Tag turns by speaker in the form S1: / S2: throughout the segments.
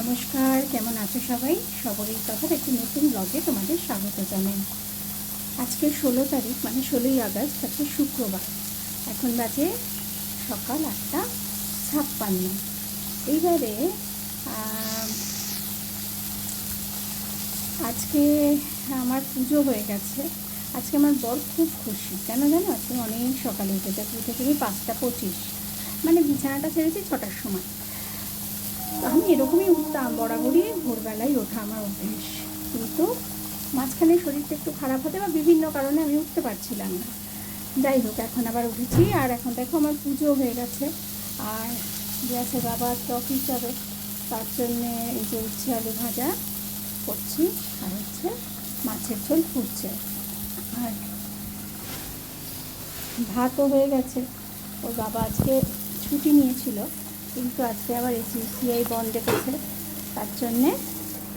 S1: নমস্কার, কেমন আছো সবাই? সবরই কথার একটি নতুন ব্লগে তোমাদের স্বাগত জানাই। আজকে ষোলো তারিখ মানে ষোলোই আগস্ট, আজকে শুক্রবার। এখন বাজে সকাল আটটা ছাপ্পান্ন। এইবারে আজকে আমার পুজো হয়ে গেছে। আজকে আমার বর খুব খুশি। কেন জানো? আজকে অনেক সকালে উঠেছে উঠে থেকে পাঁচটা পঁচিশ। মানে বিছানাটা ছেড়েছি ছটার সময়। আমি এরকমই উঠতাম, বরাবরই ভোরবেলায় ওঠা আমার অভ্যেস। কিন্তু মাঝখানে শরীরটা একটু খারাপ হতে বা বিভিন্ন কারণে আমি উঠতে পারছিলাম না। যাই হোক, এখন আবার উঠেছি আর এখন দেখো আমার পুজো হয়ে গেছে। আর গ্যাসে বাবা আজকে অফিস যাবে তার জন্যে এই যে উচ্ছে আলু ভাজা করছি, আর হচ্ছে মাছের ঝোল ফুটছে। আর ভাতও হয়ে গেছে। ওর বাবা আজকে ছুটি নিয়েছিল। কিন্তু আজকে আবার এসিসিআই বন্ধ রেখেছে তার জন্যে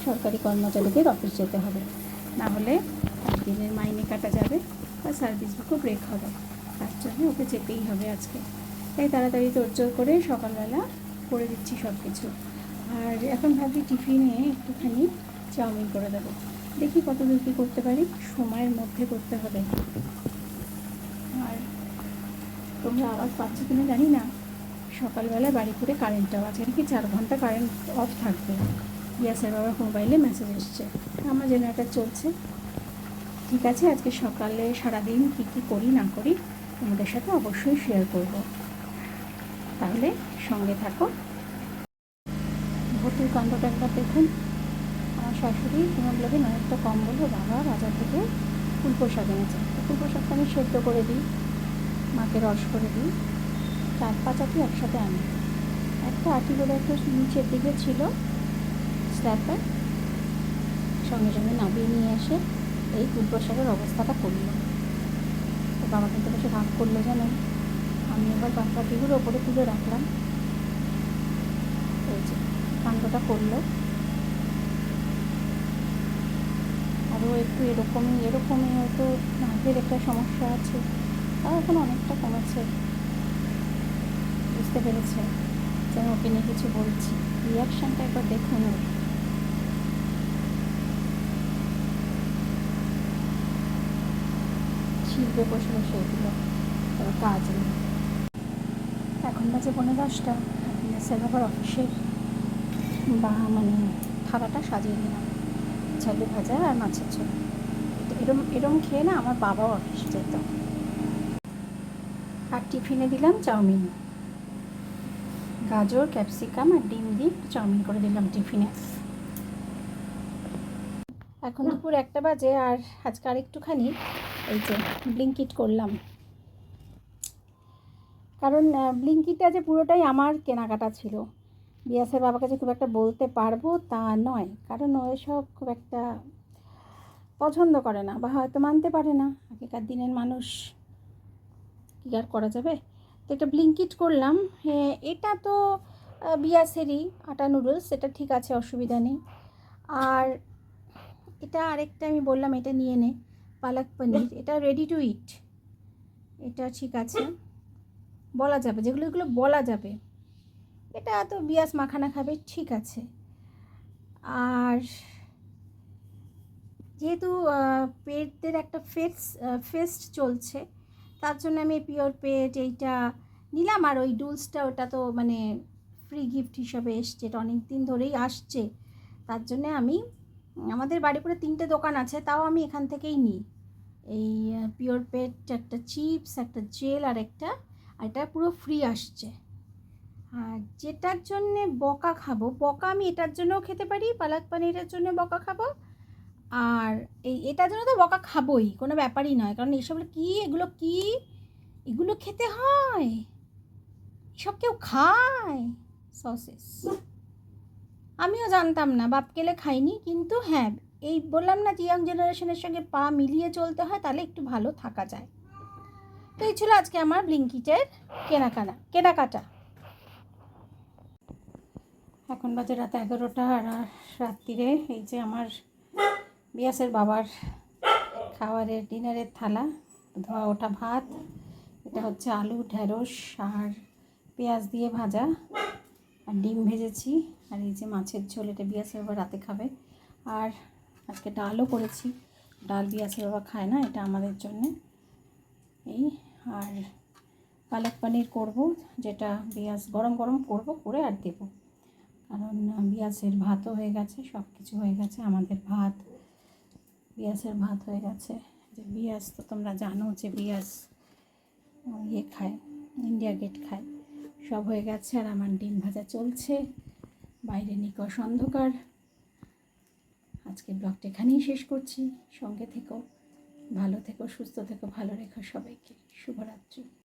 S1: সরকারি কর্মচারীদের অফিস যেতে হবে। না হলে একদিনের মাইনে কাটা যাবে বা সার্ভিস বুকও ব্রেক হবে। তার জন্য ওকে যেতেই হবে আজকে। তাই তাড়াতাড়ি তোড়জোড় করে সকালবেলা করে দিচ্ছি সব কিছু আর এখন ভাবছি টিফিনে একটুখানি চাউমিন করে দেবো। দেখি কত দূর কী করতে পারি। সময়ের মধ্যে করতে হবে। আর তোমরা আওয়াজ পাচ্ছ কিনা জানি না। সকালবেলা বাড়ি করে কারেন্টটাও আজকে নাকি চার ঘণ্টা কারেন্ট অফ থাকবে। ইয়াসের বাবার মোবাইলে মেসেজ এসছে। আমার জেনারেটার চলছে। ঠিক আছে, আজকে সকালে সারাদিন কী কী করি, না করি, তোমাদের সাথে অবশ্যই শেয়ার করব। তাহলে সঙ্গে থাকো। ভর্তির কাণ্ডটা একবার দেখুন। আমার শাশুড়ি হিমোগ্লোবিন অনেকটা কম বলে বাবা বাজার থেকে ফুলকো শাক এনেছে। ফুলকো শাকটা আমি সেদ্ধ করে দিই, মাকে রস করে দিই। চার পাঁচ আটি একসাথে আনি। একটা আটি করে একটু নিচের দিকে ছিল স্ল্যাপে সঙ্গে সঙ্গে নামিয়ে নিয়ে এসে এই ফুলকো অবস্থাটা করল। তো বাবা কিন্তু বেশি ভাগ করল জানেন আমি এবার বাচ্চাটিগুলো ওপরে তুলে রাখলাম। এই যে, কাণ্ডটা করল। আরও একটু এরকমই এরকমই হয়তো নাকের একটা সমস্যা আছে। আর এখন অনেকটা কমেছে। বুঝতে পেরেছে। যে ওকে নিয়ে কিছু বলছি। রিয়াকশানটা একবার দেখুন শিল্পে বসে বসে এগুলো। কাজ নেই। এখন বাজে পনেরো দশটা। এসে আবার অফিসের বা মানে থালাটা সাজিয়ে নিলাম। ঝালু ভাজা আর মাছের ঝোল। এরম এরম খেয়ে না আমার বাবাও অফিস যেত। আর টিফিনে দিলাম চাউমিন। গাজর, ক্যাপসিকাম আর ডিম দিয়ে একটু চাউমিন করে দিলাম টিফিনে। এখন দুপুর একটা বাজে আর আজকে আর একটুখানি এই যে ব্লিঙ্কিট করলাম। কারণ ব্লিঙ্কিটটা যে পুরোটাই আমার কেনাকাটা ছিল। বিয়াসের বাবাকে যে খুব একটা বলতে পারব তা নয়, কারণ ও এসব খুব একটা পছন্দ করে না বা হয়তো মানতে পারে না। আগেকার দিনের মানুষ কী আর করা যাবে? তো একটা ব্লিঙ্কিট করলাম। হ্যাঁ এটা তো বিয়াসেরই আটা নুডলস, এটা ঠিক আছে, অসুবিধা নেই। আর এটা আরেকটা আমি বললাম, এটা নিয়ে নে, পালক পনির। এটা রেডি টু ইট এটা ঠিক আছে। বলা যাবে, যেগুলো, এগুলো বলা যাবে। এটা তো বিয়াস মাখানা খাবে, ঠিক আছে। আর যেহেতু পেটদের একটা ফেস ফেস্ট চলছে তার জন্য আমি পিওর পেট এইটা নিলাম। আর ওই ডুলসটা ওটা তো মানে ফ্রি গিফট হিসাবে এসছে, এটা অনেক দিন ধরেই আসছে। তার জন্যে আমি, আমাদের বাড়ি করে তিনটে দোকান আছে, তাও আমি এখান থেকেই নিই। এই পিওর পেট একটা চিপস একটা জেল আর একটা, আর এটা পুরো ফ্রি আসছে। আর যেটার জন্যে বকা খাব, বকা আমি এটার জন্যও খেতে পারি, পালাক পানিরের জন্য বকা খাব আর এই, এটার জন্য তো বকা খাবোই, কোনো ব্যাপারই নয়। কারণ এসব কি, এগুলো কি? এগুলো খেতে হয়। এসব কেউ খায়। সসেস। আমিও জানতাম না, বাপ কেলে খাইনি কিন্তু হ্যাঁ এই বললাম না যে ইয়াং জেনারেশনের সঙ্গে পা মিলিয়ে চলতে হয়, তাহলে একটু ভালো থাকা যায়। তো এই ছিল আজকে আমার ব্লিঙ্কিটের কেনাকাটা কেনাকাটা। এখন বাজে রাত এগারোটা আর রাত্রিরে এই যে আমার বিয়াসের বাবার খাবারের ডিনারের থালা, ধোয়া ওঠা ভাত, এটা হচ্ছে আলু, ঢেঁড়স আর পেঁয়াজ দিয়ে ভাজা আর ডিম ভেজেছি। আর এই যে মাছের ঝোল, এটা বিয়াসের বাবা রাতে খাবে। আর আজকে ডালও করেছি। ডাল বিয়াসের বাবা খায় না, এটা আমাদের জন্যে। এই আর পালক পানির করব, যেটা বিয়াস গরম গরম করব, করে আর দেব। কারণ বিয়াসের ভাতও হয়ে গেছে সব কিছু হয়ে গেছে, আমাদের ভাত বিয়াসের ভাত হয়ে গেছে। যে বিয়াস তো তোমরা জানো যে বিয়াস ইয়ে খায়, ইন্ডিয়া গেট খায়। সব হয়ে গেছে আর আমার ডিম ভাজা চলছে। বাইরে নিকশ অন্ধকার। আজকে ব্লগটা এখানেই শেষ করছি। সঙ্গে থেকো, ভালো থেকো, সুস্থ থেকো, ভালো রেখো সবাইকে। শুভরাত্রি।